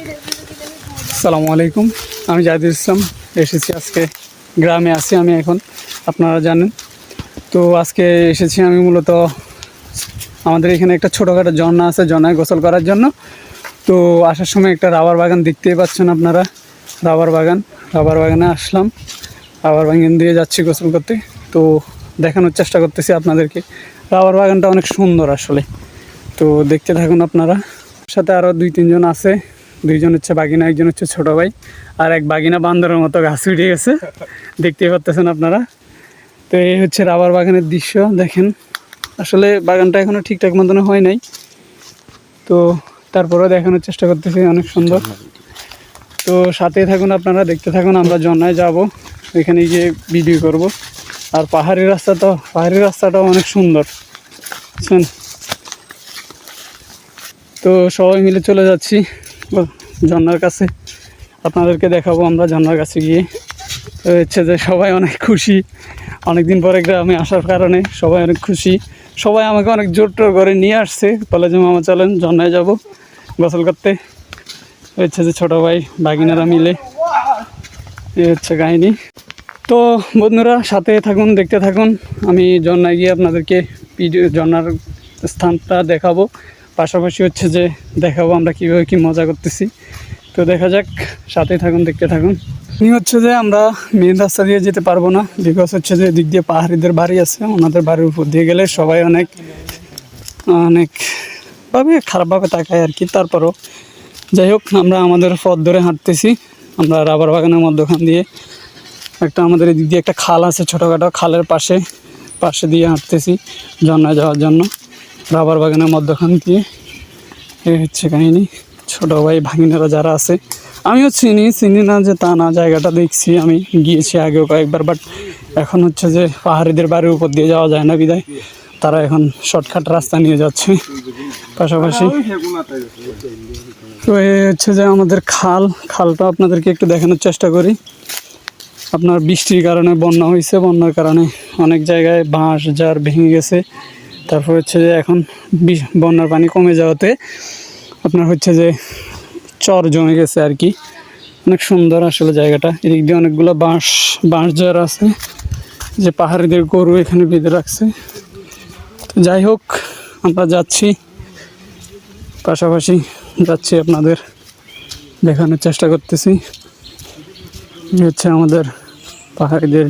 আসসালামু আলাইকুম। আমি জাহিদুল ইসলাম, এসেছি আজকে গ্রামে আছি আমি এখন, আপনারা জানেন। তো আজকে এসেছি আমি মূলত, আমাদের এখানে একটা ছোটোখাটো ঝর্ণা আছে, ঝর্ণায় গোসল করার জন্য। তো আসার সময় একটা রাবার বাগান দেখতেই পাচ্ছেন আপনারা। রাবার বাগান, রাবার বাগানে আসলাম। রাবার বাগান দিয়ে যাচ্ছি গোসল করতে। তো দেখানোর চেষ্টা করতেছি আপনাদেরকে। রাবার বাগানটা অনেক সুন্দর আসলে। তো দেখতে থাকুন আপনারা। সাথে আরও দুই, তিনজন আছে। দুইজন হচ্ছে বাগিনা, একজন হচ্ছে ছোট ভাই, আর এক বাগিনা বান্দরের মতো গাছ উঠে গেছে। দেখতেই পাচ্তেছেন আপনারা। তো এই হচ্ছে রাবার বাগানের দৃশ্য, দেখেন। আসলে বাগানটা এখনও ঠিকঠাক মতন হয় নাই। তো তারপরেও দেখানোর চেষ্টা করতেছি, অনেক সুন্দর। তো সাথে থাকুন আপনারা, দেখতে থাকুন, আমরা জন্নায় যাব। এখানে গিয়ে ভিডিও করব। আর পাহাড়ি রাস্তা তো, পাহাড়ি রাস্তাটাও অনেক সুন্দর। বুঝছেন? তো সবাই মিলে চলে যাচ্ছি। ও, ঝর্ণার কাছে। আপনাদেরকে দেখাবো আমরা ঝর্ণার কাছে গিয়ে। হচ্ছে যে সবাই অনেক খুশি। অনেক দিন পরে গ্রামে আসার কারণে সবাই অনেক খুশি। সবাই আমাকে অনেক জোর টোর করে নিয়ে আসছে। যে মামা চলেন ঝর্ণায় যাব গোসল করতে। হচ্ছে যে ছোটো ভাই বাগিনারা মিলে। এই হচ্ছে কাহিনী। তো বন্ধুরা সাথে থাকুন দেখতে থাকুন। আমি ঝর্ণায় গিয়ে আপনাদেরকে ঝর্ণার স্থানটা দেখাবো। পাশাপাশি হচ্ছে যে দেখাবো আমরা কীভাবে কী মজা করতেছি। তো দেখা যাক, সাথেই থাকুন, দেখতে থাকুন। আমি হচ্ছে যে আমরা মেন রাস্তা দিয়ে যেতে পারব না বিকজ হচ্ছে যে দিক দিয়ে পাহাড়িদের বাড়ি আছে, ওনাদের বাড়ির উপর দিয়ে গেলে সবাই অনেক অনেক ভাবে খারাপভাবে তাকায় আর কি। তারপরও যাই হোক, আমরা আমাদের পথ ধরে হাঁটতেছি। আমরা রাবার বাগানের মধ্যখান দিয়ে একটা আমাদের এদিক দিয়ে একটা খাল আছে, ছোটোখাটো খালের পাশে পাশে দিয়ে হাঁটতেছি, ঝর্ণায় যাওয়ার জন্য। রাবার বাগানের মধ্যখান দিয়ে। এই হচ্ছে কাহিনি। ছোটো ভাই ভাগিনারা যারা আছে, আমিও চিনি চিনি না যে তা না, জায়গাটা দেখছি আমি। গিয়েছি আগেও কয়েকবার বাট এখন হচ্ছে যে পাহাড়িদের বাড়ির উপর দিয়ে যাওয়া যায় না বিদায়। তারা এখন শর্টকাট রাস্তা নিয়ে যাচ্ছে। পাশাপাশি তো এই হচ্ছে যে আমাদের খাল। খালটা আপনাদেরকে একটু দেখানোর চেষ্টা করি। আপনার বৃষ্টির কারণে, বন্যা হয়েছে। বন্যার কারণে অনেক জায়গায় বাঁশ, জার ভেঙে গেছে। তারপর হচ্ছে যে এখন বন্যার পানি কমে যাওয়াতে আপনার হচ্ছে যে চর জমে গেছে আর কি। অনেক সুন্দর আসলে জায়গাটা। এদিক দিয়ে অনেকগুলো বাঁশ বাঁশ জার আছে। যে পাহাড়িদের গরু এখানে বেঁধে রাখছে। তো যাই হোক, আমরা যাচ্ছি। পাশাপাশি যাচ্ছি আপনাদের দেখানোর চেষ্টা করতেছি। হচ্ছে আমাদের পাহাড়িদের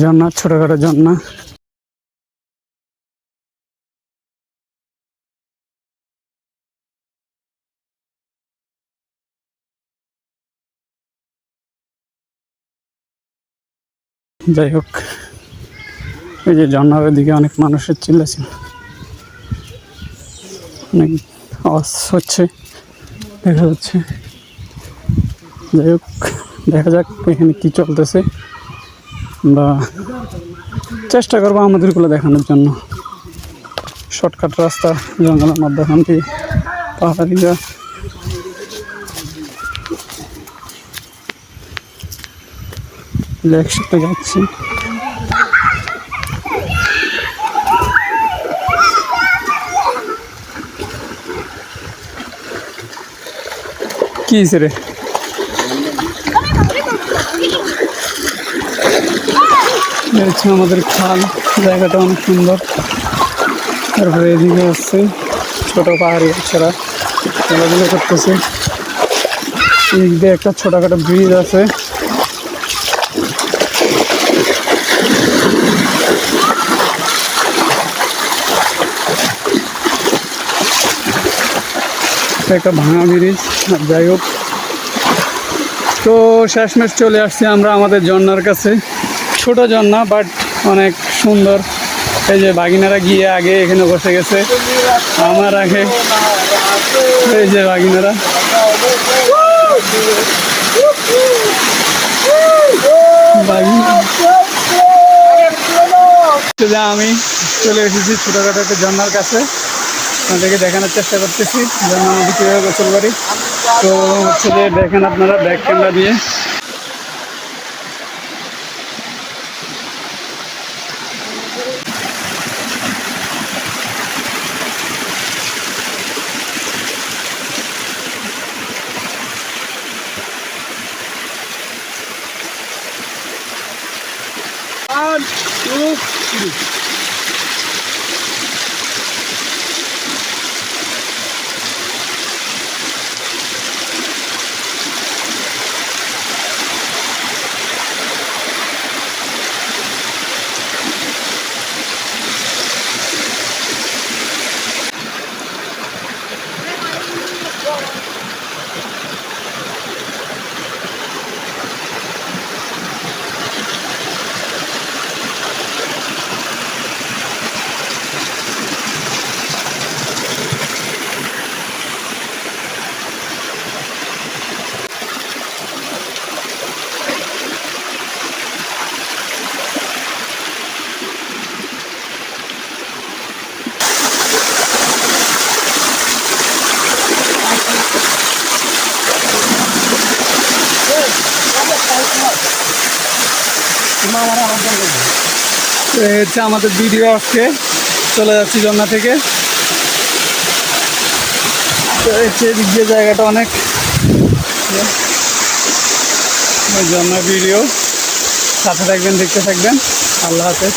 ঝর্ণা, ছোটোখাটো ঝর্ণা। যাই হোক, এই যে ঝর্ণার দিকে অনেক মানুষের চিল্লাছিল অনেক আওয়াজ হচ্ছে, দেখা যাচ্ছে। যাই হোক, দেখা যাক এখানে কী চলতেছে। বা চেষ্টা করব আমাদেরগুলো দেখানোর জন্য। শর্টকাট রাস্তা, জঙ্গলের মধ্যখান দিয়ে পাহাড়িরা একসাথে যাচ্ছি। কি রে? এই আমাদের খাল, জায়গাটা অনেক সুন্দর। তারপরে এদিকে হচ্ছে ছোটো পাহাড়ি বাচ্চারা খেলাধুলো করতেছে। এদিক দিয়ে একটা ছোটোখাটো ব্রিজ আছে। একটা ভাঙা ব্রিজ যাই হোক। তো শেষমেশ চলে আসছি আমরা আমাদের ঝর্নার কাছে। ছোট ঝর্ণা বাট অনেক সুন্দর। এই যে বাগিনারা গিয়ে আগে এখানে বসে গেছে। আমার আগে। এই যে বাগিনারা। আমি চলে এসেছি ছোটোখাটো একটা ঝর্নার কাছে। আপনাদেরকে দেখানোর চেষ্টা করতেছি যেমন আমি কীভাবে গোসল করি তো হচ্ছে যে দেখেন আপনারা ব্যাক ক্যামেরা দিয়ে One, two. হচ্ছে আমাদের ভিডিও আজকে চলে যাচ্ছি জন্না থেকে। তো দিয়ে জায়গাটা অনেক। ঝর্ণা ভিডিও সাথে থাকবেন, দেখতে থাকবেন। আল্লাহ হাফেজ।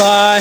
বাই